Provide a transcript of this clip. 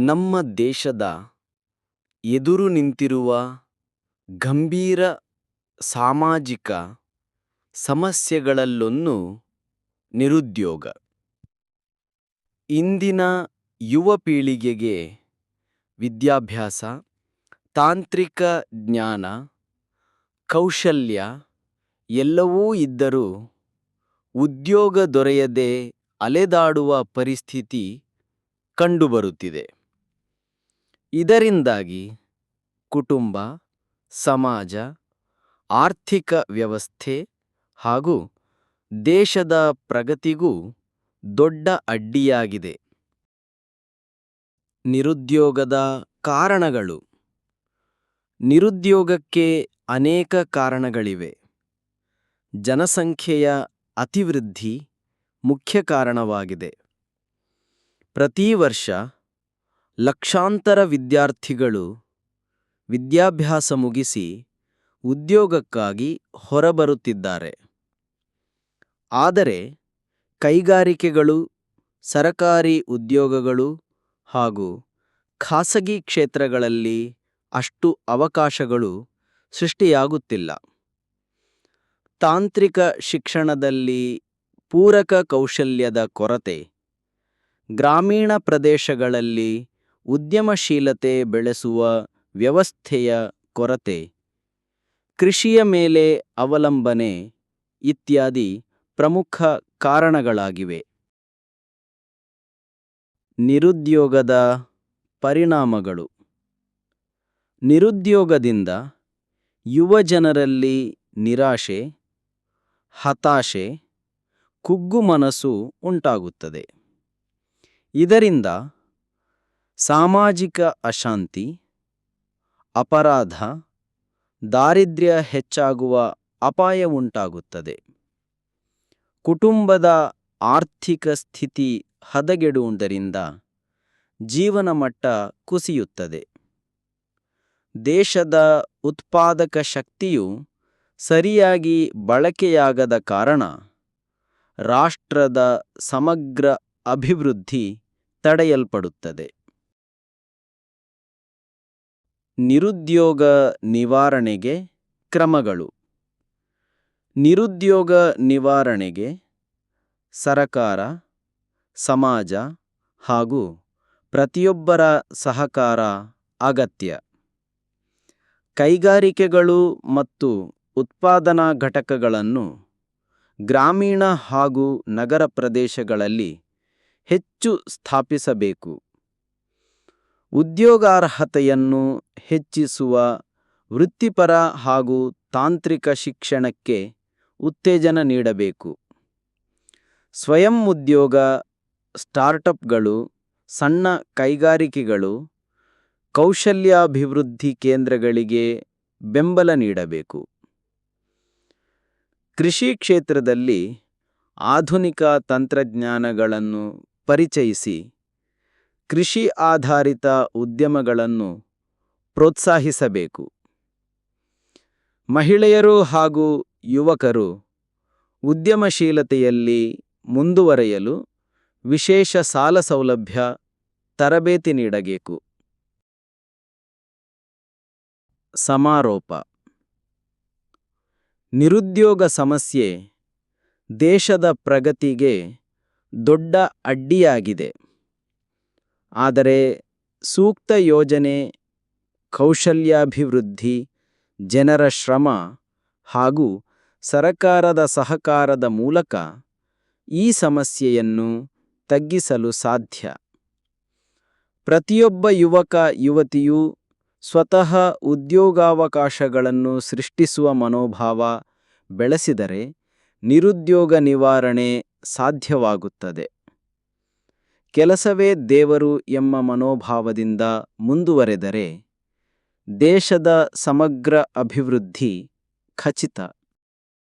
ನಮ್ಮ ದೇಶದ ಎದುರು ನಿಂತಿರುವ ಗಂಭೀರ ಸಾಮಾಜಿಕ ಸಮಸ್ಯೆಗಳಲ್ಲೊಂದು ನಿರುದ್ಯೋಗ. ಇಂದಿನ ಯುವ ಪೀಳಿಗೆಗೆ ವಿದ್ಯಾಭ್ಯಾಸ, ತಾಂತ್ರಿಕ ಜ್ಞಾನ, ಕೌಶಲ್ಯ ಎಲ್ಲವೂ ಇದ್ದರೂ ಉದ್ಯೋಗ ದೊರೆಯದೆ ಅಲೆದಾಡುವ ಪರಿಸ್ಥಿತಿ ಕಂಡುಬರುತ್ತಿದೆ. ಇದರಿಂದಾಗಿ ಕುಟುಂಬ, ಸಮಾಜ, ಆರ್ಥಿಕ ವ್ಯವಸ್ಥೆ ಹಾಗೂ ದೇಶದ ಪ್ರಗತಿಗೂ ದೊಡ್ಡ ಅಡ್ಡಿಯಾಗಿದೆ. ನಿರುದ್ಯೋಗದ ಕಾರಣಗಳು. ನಿರುದ್ಯೋಗಕ್ಕೆ ಅನೇಕ ಕಾರಣಗಳಿವೆ. ಜನಸಂಖ್ಯೆಯ ಅತಿವೃದ್ಧಿ ಮುಖ್ಯ ಕಾರಣವಾಗಿದೆ. ಪ್ರತಿ ವರ್ಷ ಲಕ್ಷಾಂತರ ವಿದ್ಯಾರ್ಥಿಗಳು ವಿದ್ಯಾಭ್ಯಾಸ ಮುಗಿಸಿ ಉದ್ಯೋಗಕ್ಕಾಗಿ ಹೊರಬರುತ್ತಿದ್ದಾರೆ. ಆದರೆ ಕೈಗಾರಿಕೆಗಳು, ಸರಕಾರಿ ಉದ್ಯೋಗಗಳು ಹಾಗೂ ಖಾಸಗಿ ಕ್ಷೇತ್ರಗಳಲ್ಲಿ ಅಷ್ಟು ಅವಕಾಶಗಳು ಸೃಷ್ಟಿಯಾಗುತ್ತಿಲ್ಲ. ತಾಂತ್ರಿಕ ಶಿಕ್ಷಣದಲ್ಲಿ ಪೂರಕ ಕೌಶಲ್ಯದ ಕೊರತೆ ಗ್ರಾಮೀಣ ಪ್ರದೇಶಗಳಲ್ಲಿ ಉದ್ಯಮಶೀಲತೆ ಬೆಳೆಸುವ ವ್ಯವಸ್ಥೆಯ ಕೊರತೆ, ಕೃಷಿಯ ಮೇಲೆ ಅವಲಂಬನೆ ಇತ್ಯಾದಿ ಪ್ರಮುಖ ಕಾರಣಗಳಾಗಿವೆ. ನಿರುದ್ಯೋಗದ ಪರಿಣಾಮಗಳು. ನಿರುದ್ಯೋಗದಿಂದ ಯುವಜನರಲ್ಲಿ ನಿರಾಶೆ, ಹತಾಶೆ, ಕುಗ್ಗು ಮನಸ್ಸು ಉಂಟಾಗುತ್ತದೆ. ಇದರಿಂದ ಸಾಮಾಜಿಕ ಅಶಾಂತಿ, ಅಪರಾಧ, ದಾರಿದ್ರ್ಯ ಹೆಚ್ಚಾಗುವ ಅಪಾಯ ಉಂಟಾಗುತ್ತದೆ. ಕುಟುಂಬದ ಆರ್ಥಿಕ ಸ್ಥಿತಿ ಹದಗೆಡುವುದರಿಂದ ಜೀವನ ಮಟ್ಟ ಕುಸಿಯುತ್ತದೆ. ದೇಶದ ಉತ್ಪಾದಕ ಶಕ್ತಿಯು ಸರಿಯಾಗಿ ಬಳಕೆಯಾಗದ ಕಾರಣ ರಾಷ್ಟ್ರದ ಸಮಗ್ರ ಅಭಿವೃದ್ಧಿ ತಡೆಯಲ್ಪಡುತ್ತದೆ. ನಿರುದ್ಯೋಗ ನಿವಾರಣೆಗೆ ಕ್ರಮಗಳು. ನಿರುದ್ಯೋಗ ನಿವಾರಣೆಗೆ ಸರಕಾರ, ಸಮಾಜ ಹಾಗೂ ಪ್ರತಿಯೊಬ್ಬರ ಸಹಕಾರ ಅಗತ್ಯ. ಕೈಗಾರಿಕೆಗಳು ಮತ್ತು ಉತ್ಪಾದನಾ ಘಟಕಗಳನ್ನು ಗ್ರಾಮೀಣ ಹಾಗೂ ನಗರ ಪ್ರದೇಶಗಳಲ್ಲಿ ಹೆಚ್ಚು ಸ್ಥಾಪಿಸಬೇಕು. ಉದ್ಯೋಗಾರ್ಹತೆಯನ್ನು ಹೆಚ್ಚಿಸುವ ವೃತ್ತಿಪರ ಹಾಗೂ ತಾಂತ್ರಿಕ ಶಿಕ್ಷಣಕ್ಕೆ ಉತ್ತೇಜನ ನೀಡಬೇಕು. ಸ್ವಯಂ ಉದ್ಯೋಗ ಸ್ಟಾರ್ಟಪ್ಗಳು ಸಣ್ಣ ಕೈಗಾರಿಕೆಗಳು, ಕೌಶಲ್ಯಾಭಿವೃದ್ಧಿ ಕೇಂದ್ರಗಳಿಗೆ ಬೆಂಬಲ ನೀಡಬೇಕು. ಕೃಷಿ ಕ್ಷೇತ್ರದಲ್ಲಿ ಆಧುನಿಕ ತಂತ್ರಜ್ಞಾನಗಳನ್ನು ಪರಿಚಯಿಸಿ ಕೃಷಿ ಆಧಾರಿತ ಉದ್ಯಮಗಳನ್ನು ಪ್ರೋತ್ಸಾಹಿಸಬೇಕು. ಮಹಿಳೆಯರು ಹಾಗೂ ಯುವಕರು ಉದ್ಯಮಶೀಲತೆಯಲ್ಲಿ ಮುಂದುವರೆಯಲು ವಿಶೇಷ ಸಾಲ ಸೌಲಭ್ಯ ತರಬೇತಿ ನೀಡಬೇಕು. ಸಮಾರೋಪ. ನಿರುದ್ಯೋಗ ಸಮಸ್ಯೆ ದೇಶದ ಪ್ರಗತಿಗೆ ದೊಡ್ಡ ಅಡ್ಡಿಯಾಗಿದೆ. ಆದರೆ ಸೂಕ್ತ ಯೋಜನೆ, ಕೌಶಲ್ಯಾಭಿವೃದ್ಧಿ, ಜನರ ಶ್ರಮ ಹಾಗೂ ಸರಕಾರದ ಸಹಕಾರದ ಮೂಲಕ ಈ ಸಮಸ್ಯೆಯನ್ನು ತಗ್ಗಿಸಲು ಸಾಧ್ಯ. ಪ್ರತಿಯೊಬ್ಬ ಯುವಕ, ಯುವತಿಯೂ ಸ್ವತಃ ಉದ್ಯೋಗಾವಕಾಶಗಳನ್ನು ಸೃಷ್ಟಿಸುವ ಮನೋಭಾವ ಬೆಳೆಸಿದರೆ ನಿರುದ್ಯೋಗ ನಿವಾರಣೆ ಸಾಧ್ಯವಾಗುತ್ತದೆ. ಕೆಲಸವೇ ದೇವರು ಎಂಬ ಮನೋಭಾವದಿಂದ ಮುಂದುವರೆದರೆ ದೇಶದ ಸಮಗ್ರ ಅಭಿವೃದ್ಧಿ ಖಚಿತ.